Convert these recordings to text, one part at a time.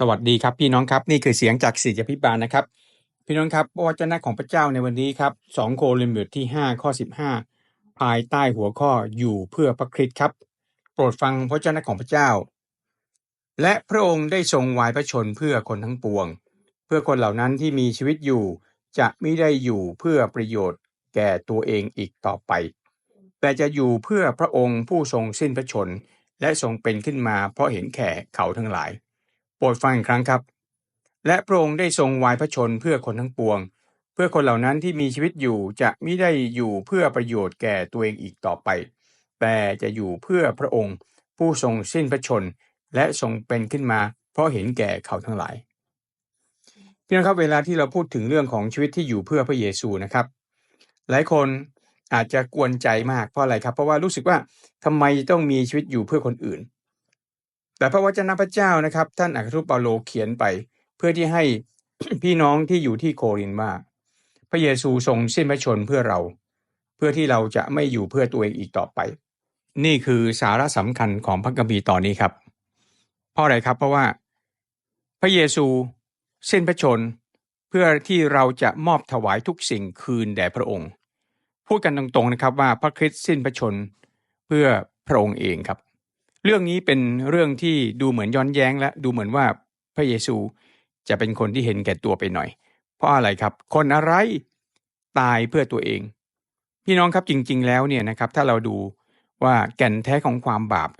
สวัสดีครับพี่น้องครับนี่คือเสียงจากศิษยพิบาลนะครับ พี่น้องครับพระวจนะของพระเจ้าในวันนี้ครับสองโครินธ์บทที่5ข้อ15ภายใต้หัวข้ออยู่เพื่อพระคริสต์ครับ โปรดฟังพระวจนะของพระเจ้า และพระองค์ได้ทรงวายพระชนเพื่อคนทั้งปวง เพื่อคนเหล่านั้นที่มีชีวิตอยู่ จะไม่ได้อยู่เพื่อประโยชน์แก่ตัวเองอีกต่อไป แต่จะอยู่เพื่อพระองค์ผู้ทรงสิ้นพระชน และทรงเป็นขึ้นมาเพราะเห็นแข่เขาทั้งหลาย โปรดฟังอีกครั้งครับ และพระองค์ได้ทรงวายพระชนเพื่อคนทั้งปวง เพื่อคนเหล่านั้นที่มีชีวิตอยู่จะไม่ได้อยู่เพื่อประโยชน์แก่ตัวเองอีกต่อไป แต่จะอยู่เพื่อพระองค์ผู้ทรงสิ้นพระชนและทรงเป็นขึ้นมา เพราะเห็นแก่เขาทั้งหลายพี่น้องครับเวลาที่เราพูดถึงเรื่องของชีวิตที่อยู่เพื่อพระเยซูนะครับ หลายคนอาจจะกวนใจมากเพราะอะไรครับ เพราะว่ารู้สึกว่าทำไมต้องมีชีวิตอยู่เพื่อคนอื่น แต่พระวจนะพระเจ้านะครับ ท่านอัครทูตเปาโลเขียนไป เพื่อที่ให้พี่น้องที่อยู่ที่โครินธ์ว่า พระเยซูทรงสิ้นพระชนเพื่อเรา เพื่อที่เราจะไม่อยู่เพื่อตัวเองอีกต่อไป นี่คือสาระสำคัญของพระคัมภีร์ตอนนี้ครับ เพราะอะไรครับเพราะว่า พระเยซูสิ้นพระชนเพื่อที่เราจะมอบถวายทุกสิ่งคืนแด่พระองค์ พูดกันตรงๆนะครับว่าพระคริสต์สิ้นพระชนเพื่อพระองค์เองครับ เรื่องนี้เป็นเรื่องที่ดูเหมือนย้อนแย้งและดูเหมือนว่าพระเยซูจะเป็นคนที่เห็นแก่ตัวไปหน่อย เพราะอะไรครับ คนอะไรตายเพื่อตัวเอง พี่น้องครับจริง ๆ แล้วเนี่ยนะครับ ถ้าเราดูว่าแก่นแท้ของความบาป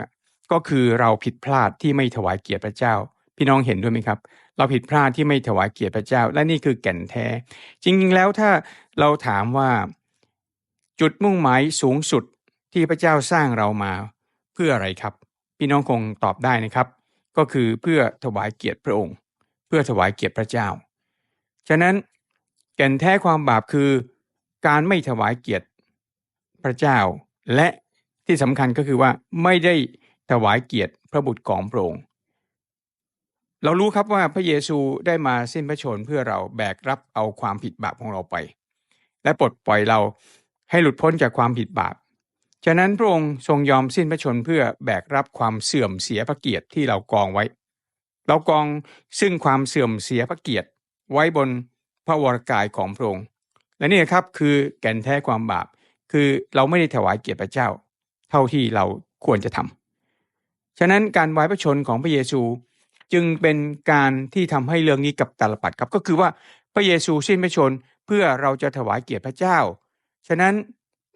ก็คือเราผิดพลาดที่ไม่ถวายเกียรติพระเจ้า พี่น้องเห็นด้วยไหมครับ เราผิดพลาดที่ไม่ถวายเกียรติพระเจ้า และนี่คือแก่นแท้ จริง ๆ แล้วถ้าเราถามว่าจุดมุ่งหมายสูงสุดที่พระเจ้าสร้างเรามาเพื่ออะไรครับ พี่น้องคงตอบได้นะครับ ก็คือเพื่อถวายเกียรติพระองค์ เพื่อถวายเกียรติพระเจ้า ฉะนั้นแก่นแท้ความบาปคือการไม่ถวายเกียรติพระเจ้า และที่สำคัญก็คือว่าไม่ได้ถวายเกียรติพระบุตรของพระองค์ เรารู้ครับว่าพระเยซูได้มาสิ้นพระชนเพื่อเราแบกรับเอาความผิดบาปของเราไป และปลดปล่อยเราให้หลุดพ้นจากความผิดบาป ฉะนั้นพระองค์ทรงยอมสิ้นพระชนเพื่อแบกรับความเสื่อมเสียพระเกียรติที่เรากองไว้ เรากองซึ่งความเสื่อมเสียพระเกียรติไว้บนพระวรกายของพระองค์ และนี่ครับคือแก่นแท้ความบาป คือเราไม่ได้ถวายเกียรติพระเจ้า เท่าที่เราควรจะทำฉะนั้นการไว้พระชนของพระเยซูจึงเป็นการที่ทำให้เรื่องนี้กับตาลปัดครับก็คือว่าพระเยซูสิ้นพระชนเพื่อเราจะถวายเกียรติพระเจ้า ฉะนั้น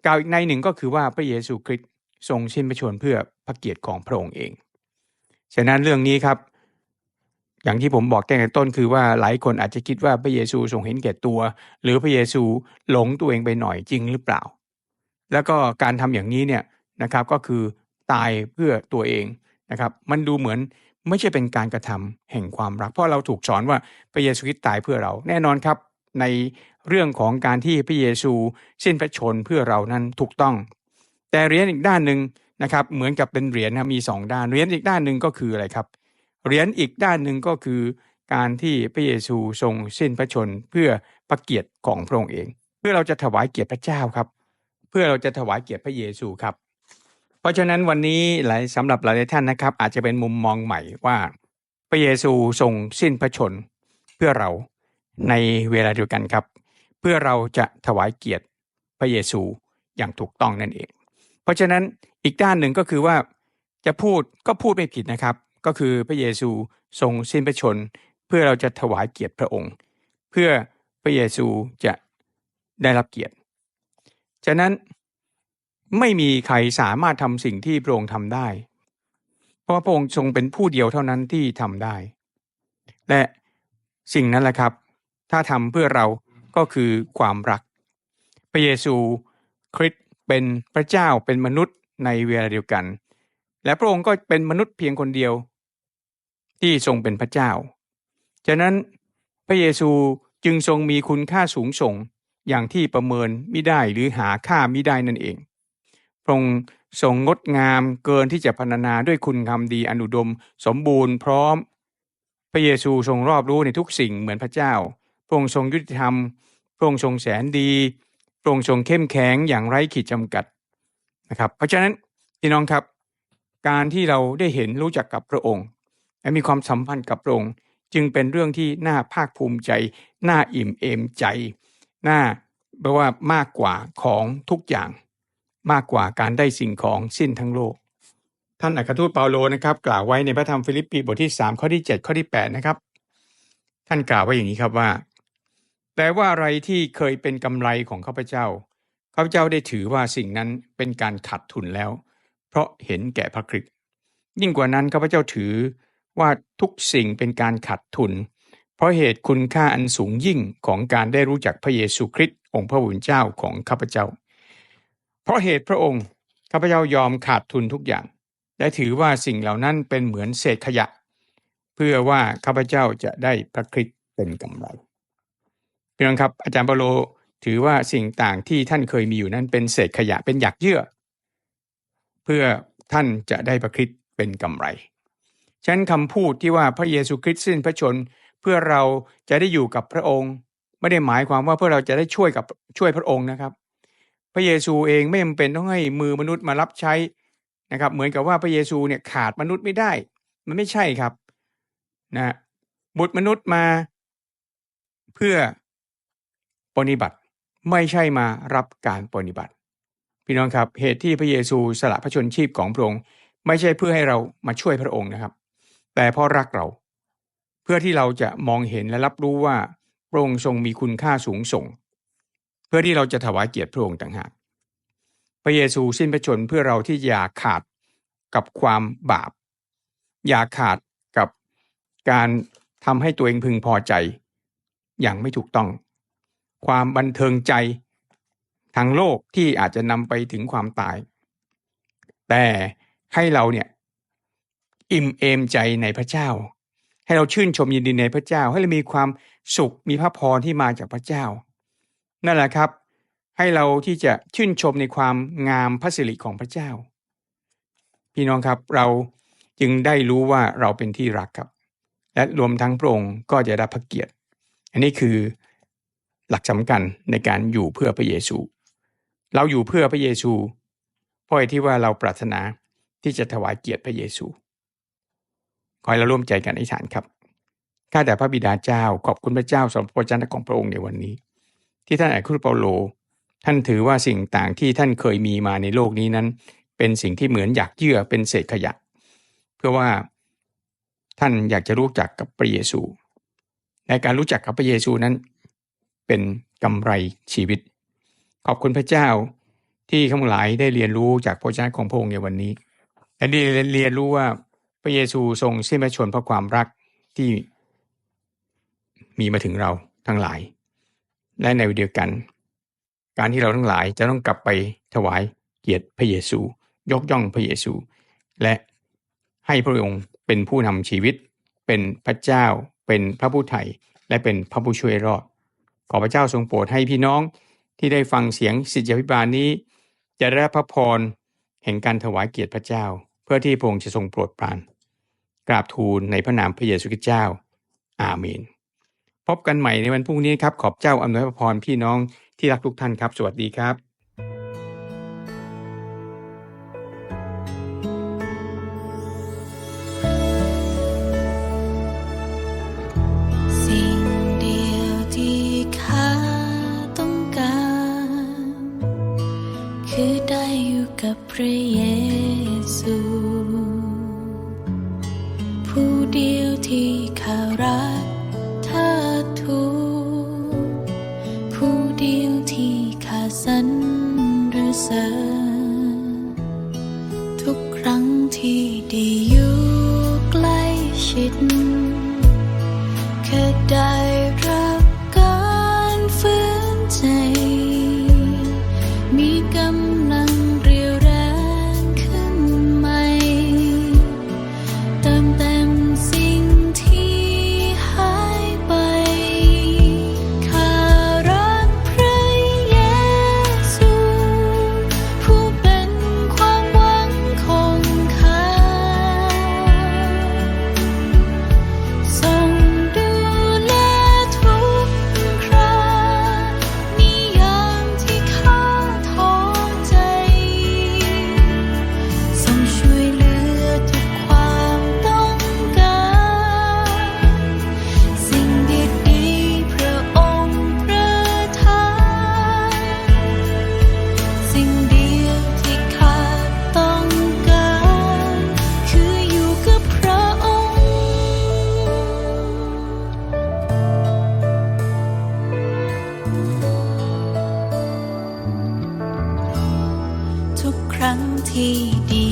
กล่าวอีกในหนึ่งก็คือว่าพระเยซูคริสต์ทรงสิ้นพระชนเพื่อพระเกียรติของพระองค์เอง ฉะนั้นเรื่องนี้ครับ อย่างที่ผมบอกตั้งแต่ต้นคือว่าหลายคนอาจจะคิดว่าพระเยซูทรงเห็นแก่ตัว หรือพระเยซูหลงตัวเองไปหน่อยจริงหรือเปล่า แล้วก็การทำอย่างนี้เนี่ยนะครับก็คือตายเพื่อตัวเองนะครับมันดูเหมือนไม่ใช่เป็นการกระทำแห่งความรัก เพราะเราถูกสอนว่าพระเยซูคริสต์ตายเพื่อเราแน่นอนครับ ใน เรื่องของการที่พระเยซูสิ้นพระชนเพื่อเรานั้นถูกต้อง แต่เหรียญอีกด้านหนึ่งนะครับเหมือนกับเป็นเหรียญนะมีสองด้านเหรียญอีกด้านหนึ่งก็คืออะไรครับเหรียญอีกด้านหนึ่งก็คือการที่พระเยซูทรงสิ้นพระชนเพื่อพระเกียรติของพระองค์เอง เพื่อเราจะถวายเกียรติพระเจ้าครับ เพื่อเราจะถวายเกียรติพระเยซูครับ เพราะฉะนั้นวันนี้หลายสำหรับหลายท่านนะครับ อาจจะเป็นมุมมองใหม่ว่า พระเยซูทรงสิ้นพระชนเพื่อเราในเวลาเดียวกันครับ เพื่อเราจะถวายเกียรติพระเยซูอย่างถูกต้องนั่นเอง เพราะฉะนั้นอีกด้านหนึ่งก็คือว่าจะพูดก็พูดไม่ผิดนะครับ ก็คือพระเยซูทรงสิ้นพระชน เพื่อเราจะถวายเกียรติพระองค์ เพื่อพระเยซูจะได้รับเกียรติ ฉะนั้นไม่มีใครสามารถทำสิ่งที่พระองค์ทำได้ เพราะพระองค์ทรงเป็นผู้เดียวเท่านั้นที่ทำได้ และสิ่งนั้นแหละครับ ถ้าทำเพื่อเรา ก็คือความรัก พระเยซูคริสต์เป็นพระเจ้าเป็นมนุษย์ในเวลาเดียวกัน และพระองค์ก็เป็นมนุษย์เพียงคนเดียว ที่ทรงเป็นพระเจ้า ฉะนั้นพระเยซูจึงทรงมีคุณค่าสูงส่งอย่างที่ประเมินไม่ได้หรือหาค่าไม่ได้นั่นเอง พระองค์ทรงงดงามเกินที่จะพรรณนาด้วยคุณคำดีอนุดม สมบูรณ์พร้อม พระเยซูทรงรอบรู้ในทุกสิ่งเหมือนพระเจ้า พระองค์ทรงยุติธรรม พระองค์ทรงแสนดี พระองค์ทรงเข้มแข็งอย่างไร้ขีดจำกัดนะครับ เพราะฉะนั้นพี่น้องครับ การที่เราได้เห็นรู้จักกับพระองค์ และมีความสัมพันธ์กับพระองค์ จึงเป็นเรื่องที่น่าภาคภูมิใจ น่าอิ่มเอมใจ น่าแปลว่ามากกว่าของทุกอย่าง มากกว่าการได้สิ่งของสิ้นทั้งโลก ท่านอัครทูตเปาโลนะครับ กล่าวไว้ในพระธรรมฟิลิปปีบทที่ 3 ข้อที่ 7 ข้อที่ 8 นะครับ ท่านกล่าวไว้อย่างนี้ครับว่า แต่ว่าอะไรที่เคยเป็นกำไรของข้าพเจ้าข้าพเจ้าได้ถือว่าสิ่งนั้นเป็นการขาดทุนแล้ว เพราะเห็นแก่พระคริสต์ยิ่งกว่านั้นข้าพเจ้าถือว่าทุกสิ่งเป็นการขาดทุน เพราะเหตุคุณค่าอันสูงยิ่งของการได้รู้จักพระเยซูคริสต์องค์พระผู้เป็นเจ้าของข้าพเจ้า เพราะเหตุพระองค์ข้าพเจ้ายอมขาดทุนทุกอย่าง และถือว่าสิ่งเหล่านั้นเป็นเหมือนเศษขยะ เพื่อว่าข้าพเจ้าจะได้พระคริสต์เป็นกำไร พี่น้องครับอาจารย์เปาโลถือว่าสิ่งต่างที่ท่านเคยมีอยู่นั้นเป็นเศษขยะเป็นหยักเยื่อ เพื่อท่านจะได้พระคริสต์เป็นกำไรฉะนั้นคำพูดที่ว่าพระเยซูคริสต์สิ้นพระชนเพื่อเราจะได้อยู่กับพระองค์ ไม่ได้หมายความว่าเพื่อเราจะได้ช่วยกับช่วยพระองค์นะครับ พระเยซูเองไม่จำเป็นต้องให้มือมนุษย์มารับใช้นะครับเหมือนกับว่าพระเยซูเนี่ยขาดมนุษย์ไม่ได้ มันไม่ใช่ครับนะบุตรมนุษย์มา เพื่อ ปฏิบัติ ไม่ใช่มารับการปฏิบัติ พี่น้องครับเหตุที่พระเยซูสละพระชนชีพของพระองค์ไม่ใช่เพื่อให้เรามาช่วยพระองค์นะครับ แต่เพราะรักเรา เพื่อที่เราจะมองเห็นและรับรู้ว่าพระองค์ทรงมีคุณค่าสูงส่ง เพื่อที่เราจะถวายเกียรติพระองค์ต่างหากพระเยซูสิ้นพระชนเพื่อเราที่อย่าขาดกับความบาป อย่าขาดกับการทำให้ตัวเองพึงพอใจ อย่างไม่ถูกต้อง ความบันเทิงใจทางโลกที่อาจจะนำไปถึงความตาย แต่ให้เราเนี่ยอิ่มเอมใจในพระเจ้า ให้เราชื่นชมยินดีในพระเจ้า ให้เรามีความสุขมีพระพรที่มาจากพระเจ้า นั่นแหละครับ ให้เราที่จะชื่นชมในความงามพระสิริของพระเจ้า พี่น้องครับเราจึงได้รู้ว่าเราเป็นที่รักครับ และรวมทั้งพระองค์ก็จะได้พระเกียรติ อันนี้คือ หลักสำคัญในการอยู่เพื่อพระเยซู เราอยู่เพื่อพระเยซูเพราะที่ว่าเราปรารถนาที่จะถวายเกียรติพระเยซูขอให้เราร่วมใจกันอธิษฐานครับข้าแต่พระบิดาเจ้าขอบคุณพระเจ้าสำหรับพระเจ้าของพระองค์ในวันนี้ ที่ท่านอัครเปาโล ท่านถือว่าสิ่งต่างที่ท่านเคยมีมาในโลกนี้นั้น เป็นสิ่งที่เหมือนอยากเยื่อเป็นเศษขยะ เพื่อว่าท่านอยากจะรู้จักกับพระเยซู ในการรู้จักกับพระเยซูนั้น เป็นกำไรชีวิต ขอบคุณพระเจ้าที่ข้าพหลายได้เรียนรู้จากพระเจ้าของพระองค์ในวันนี้และได้เรียนรู้ว่าพระเยซูทรงเสิ้นพระชนเพราะความรักที่มีมาถึงเราทั้งหลาย และในวิดีโอกัน การที่เราทั้งหลายจะต้องกลับไปถวายเกียรติพระเยซู ยกย่องพระเยซู และให้พระองค์เป็นผู้นำชีวิต เป็นพระเจ้า เป็นพระผู้ไถ่และเป็นพระผู้ช่วยรอด ขอพระเจ้าทรงโปรดให้พี่น้องที่ได้ฟังเสียงสิทธิพิบาลนี้ จะได้รับพระพรแห่งการถวายเกียรติพระเจ้า เพื่อที่พระองค์จะทรงโปรดปรานกราบทูลในพระนามพระเยซูคริสต์เจ้า อาเมน พบกันใหม่ในวันพรุ่งนี้ครับ ขอบเจ้าอำนวยพระพรพี่น้องที่รักทุกท่านครับ สวัสดีครับ ระเยซู ผู้เดียวที่ข้ารักเธอทูผู้เดียวที่ข้าสรรเสริญทุกครั้งที่ได้อยู่ใกล้ชิดแค่ได้ ที่ดี